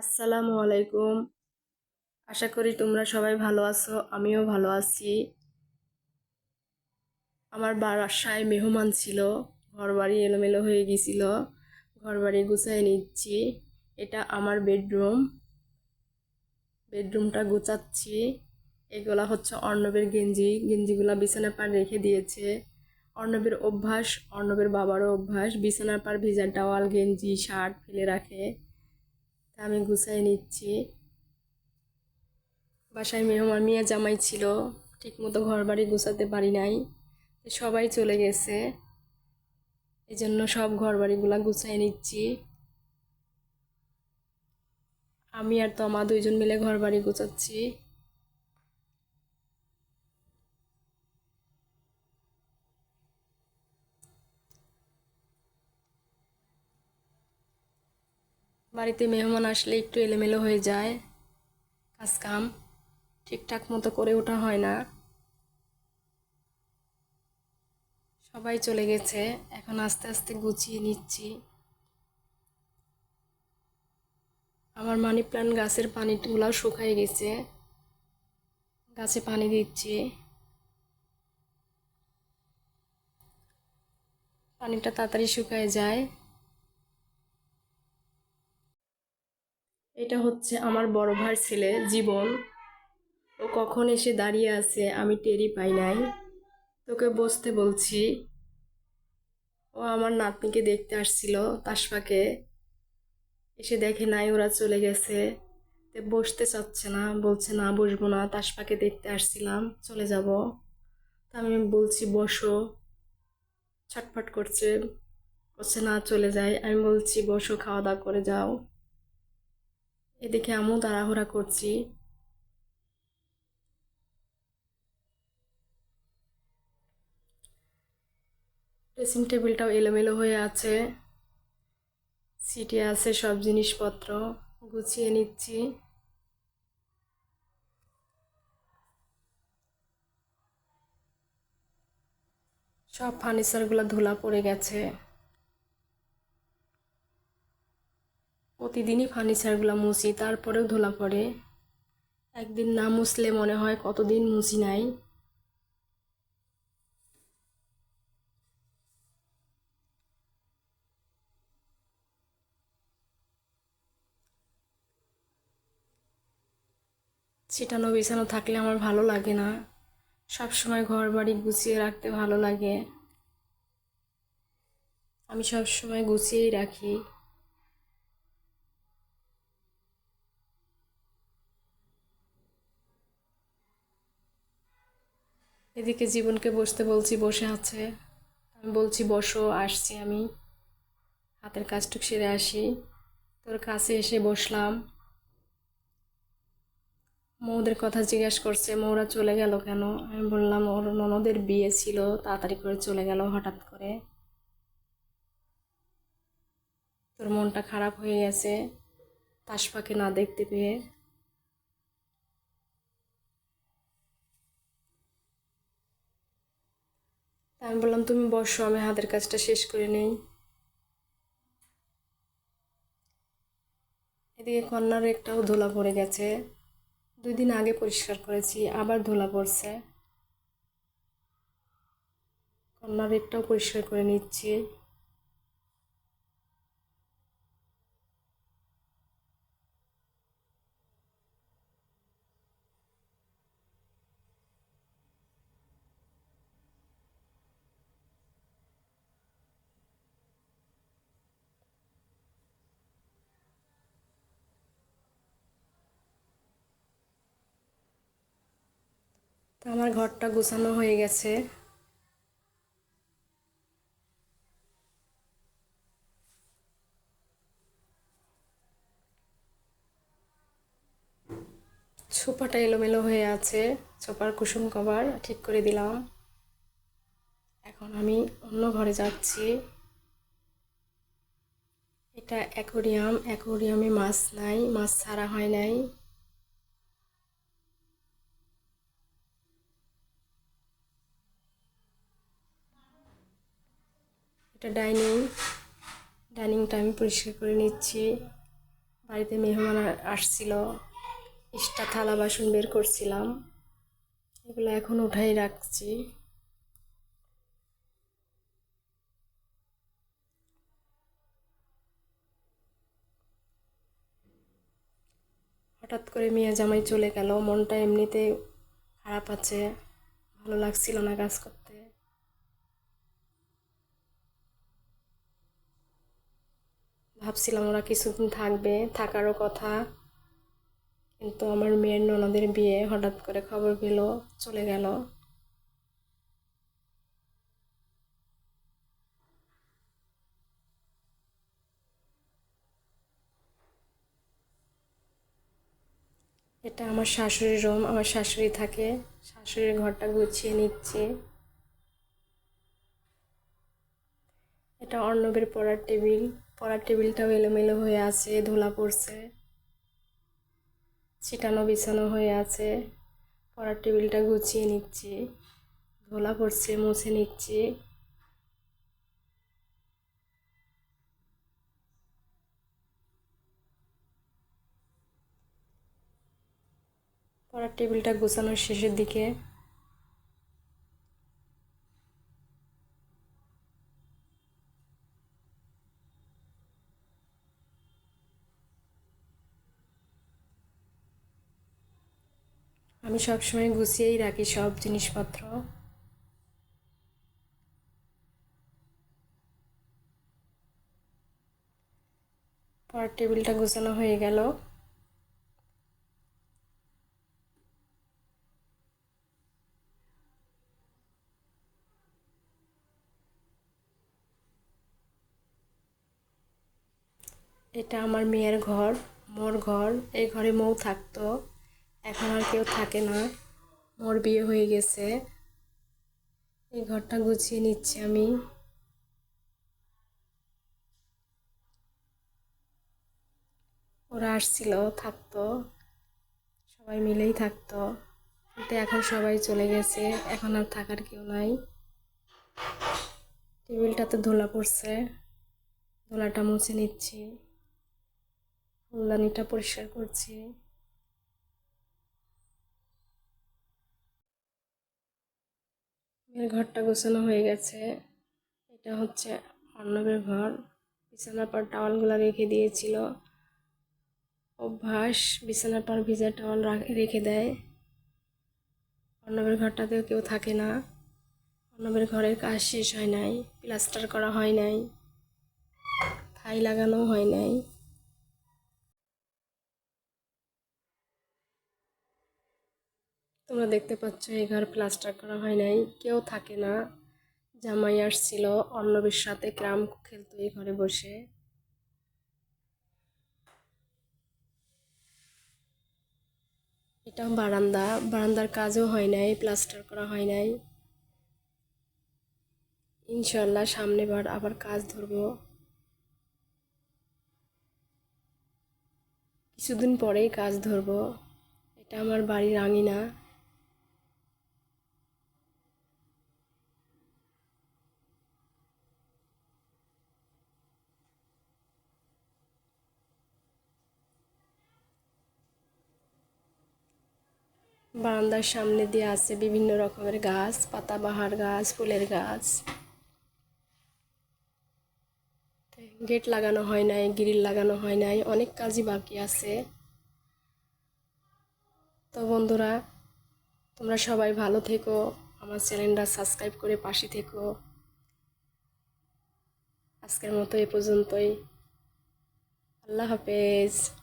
আসসালামু আলাইকুম। আশা করি তোমরা সবাই ভালো আছো, আমিও ভালো আছি। আমার বাসায় মেহমান ছিল, ঘরবাড়ি এলোমেলো হয়ে গিয়েছিল ঘরবাড়ি গুছাই নিচ্ছি। এটা আমার বেডরুম। বেডরুমটা গুছাচ্ছি। এগুলা হচ্ছে অর্ণবের গেঞ্জি। গেঞ্জিগুলা বিছানার পার রেখে দিয়েছে। অর্ণবের অভ্যাস, অর্ণবের বাবারও অভ্যাস। বিছানার পার ভিজা টাওয়াল, গেঞ্জি, শার্ট ফেলে রাখে। আমি গুছাই নিচ্ছি। বাসায় মেয়ে আমার মিয়া জামাই ছিল, ঠিকমতো ঘর বাড়ি গুছাতে পারি নাই। সবাই চলে গেছে। এই জন্য সব ঘর বাড়িগুলা গুছাই নিচ্ছি। আমি আর তমা দুইজন মিলে ঘর বাড়ি গুছাচ্ছি। বাড়িতে মেহমান আসলে একটু এলোমেলো হয়ে যায়। কাজ কাম ঠিকঠাক মতো করে ওঠা হয় না। সবাই চলে গেছে। এখন আস্তে আস্তে গুছিয়ে নিচ্ছি। আমার মানি প্ল্যান্ট গাছের পানি পানিগুলাও শুকায় গেছে। গাছে পানি দিচ্ছি। পানিটা তাড়াতাড়ি শুকায় যায়। এটা হচ্ছে আমার বড় ভাইয়ের ছেলে, জীবন। ও কখন এসে দাঁড়িয়ে আছে আমি টেরি পাই নাই। তোকে বসতে বলছি। ও আমার নাতনিকে দেখতে আসছিল তাসপাকে এসে দেখে নাই ওরা চলে গেছে। তে বসতে চাচ্ছে না, বলছে, না, বসবো না। তাসপাকে দেখতে আসছিলাম, চলে যাব। তা আমি বলছি, বসো। ছটফট করছে। করছে না, চলে যায় আমি বলছি, বসো খাওয়া দাওয়া করে যাও। এদিকে আমিও তাড়াহুড়া করছি। ড্রেসিং টেবিলটাও এলোমেলো হয়ে আছে। সিটে আছে সব জিনিসপত্র, গুছিয়ে নিচ্ছি। সব ফার্নিচারগুলো ধুলা পড়ে গেছে। প্রতিদিনই ফার্নিচারগুলো মুছি, তারপরেও ধুলা পড়ে। একদিন না মুছলে মনে হয় কতদিন মুছি নাই। ছিটানো বিছানো থাকলে আমার ভালো লাগে না। সব সময় ঘর বাড়ি গুছিয়ে রাখতে ভালো লাগে। আমি সব সময় গুছিয়েই রাখি। এদিকে জীবনকে বসতে বলছি, বসে আছে। আমি বলছি, বসো, আসছি আমি। হাতের কাজটুক সেরে আসি। তোর কাছে এসে বসলাম। মৌদের কথা জিজ্ঞেস করছে, মৌরা চলে গেল কেন? আমি বললাম, ওর ননদের বিয়ে ছিল, তাড়াতাড়ি করে চলে গেল হঠাৎ করে। তোর মনটা খারাপ হয়ে গেছে। তাস তাসপাকে না দেখতে পেয়ে তা আমি বললাম, তুমি বসো, আমি হাতের কাজটা শেষ করে নেই। এদিকে কন্যার একটাও ধুলা পড়ে গেছে। দুই দিন আগে পরিষ্কার করেছি, আবার ধুলা পড়ছে। কন্যার একটাও পরিষ্কার করে নিচ্ছি। তো আমার ঘরটা গোছানো হয়ে গেছে। সোফাটা এলোমেলো হয়ে আছে সোফার কুসুম কভার ঠিক করে দিলাম। এখন আমি অন্য ঘরে যাচ্ছি। এটা অ্যাকোরিয়াম, অ্যাকোরিয়ামে মাছ নাই, মাছ ছাড়া হয় নাই। এটা ডাইনিং ডাইনিংটা আমি পরিষ্কার করে নিচ্ছি। বাড়িতে মেহমান আসছিল ইস্টা থালা বাসন বের করছিলাম। এগুলো এখন উঠাই রাখছি। হঠাৎ করে মিয়া জামাই চলে গেল। মনটা এমনিতে খারাপ আছে, ভালো লাগছিল না কাজ করতে। ভাবছিলাম ওরা কিছুদিন থাকবে, থাকারও কথা। কিন্তু আমার মেয়ের ননদের বিয়ে, হঠাৎ করে খবর পেল, চলে গেল। এটা আমার শাশুড়ির রুম, আমার শাশুড়ি থাকে। শাশুড়ির ঘরটা গুছিয়ে নিচ্ছে। এটা অর্ণবের পড়ার টেবিল। পড়ার টেবিলটাও এলোমেলো হয়ে আছে, ধুলা পড়ছে, ছিটানো বিছানো হয়ে আছে, পড়ার টেবিলটা গুছিয়ে নিচ্ছি, ধুলা পড়ছে, মুছে নিচ্ছি। পড়ার টেবিলটা গোছানোর শেষের দিকে আমি সবসময় গুছিয়েই রাখি সব জিনিসপত্র। পড়ার টেবিলটা গোছানো হয়ে গেল। এটা আমার মেয়ের ঘর, মোর ঘর। এই ঘরে মৌ থাকতো। এখন আর কেউ থাকে না। মোর বিয়ে হয়ে গেছে। এই ঘরটা গুছিয়ে নিচ্ছি আমি। ওরা আসছিল, থাকতো। সবাই মিলেই থাকতো। কিন্তু এখন সবাই চলে গেছে। এখন আর থাকার কেউ নাই। টেবিলটাতে ধোলা পড়ছে। ধোলাটা মুছে নিচ্ছি। ফুলদানিটা পরিষ্কার করছি। মেয়ের ঘরটা গোছানো হয়ে গেছে। এটা হচ্ছে অর্ণবের ঘর। বিছানার পর টাওয়ালগুলো রেখে দিয়েছিল। অভ্যাস, বিছানার পর ভিজা টাওয়াল রেখে দেয়। অর্ণবের ঘরটাতেও কেউ থাকে না। অর্ণবের ঘরের কাজ শেষ হয় নাই, প্লাস্টার করা হয় নাই, থাই লাগানো হয় নাই। তোমরা দেখতে পাচ্ছ, এই ঘর প্লাস্টার করা হয় নাই। কেউ থাকে না। জামাই আসছিল, অর্ণবের সাথে ক্রাম খেলতো এই ঘরে বসে। এটা বারান্দা। বারান্দার কাজও হয় নাই, প্লাস্টার করা হয় নাই। ইনশাল্লাহ সামনে বার আবার কাজ ধরবো। কিছুদিন পরেই কাজ ধরবো। এটা আমার বাড়ির আঙিনা। বারান্দার সামনে দিয়ে আছে বিভিন্ন রকমের গাছ, পাতাবাহার গাছ, ফুলের গাছ। গেট লাগানো হয় নাই, গ্রিল লাগানো হয় নাই, অনেক কাজই বাকি আছে। তো বন্ধুরা, তোমরা সবাই ভালো থেকো, আমার চ্যানেলটা সাবস্ক্রাইব করে পাশে থেকো। আজকের মতো এ পর্যন্তই। আল্লাহ হাফেজ।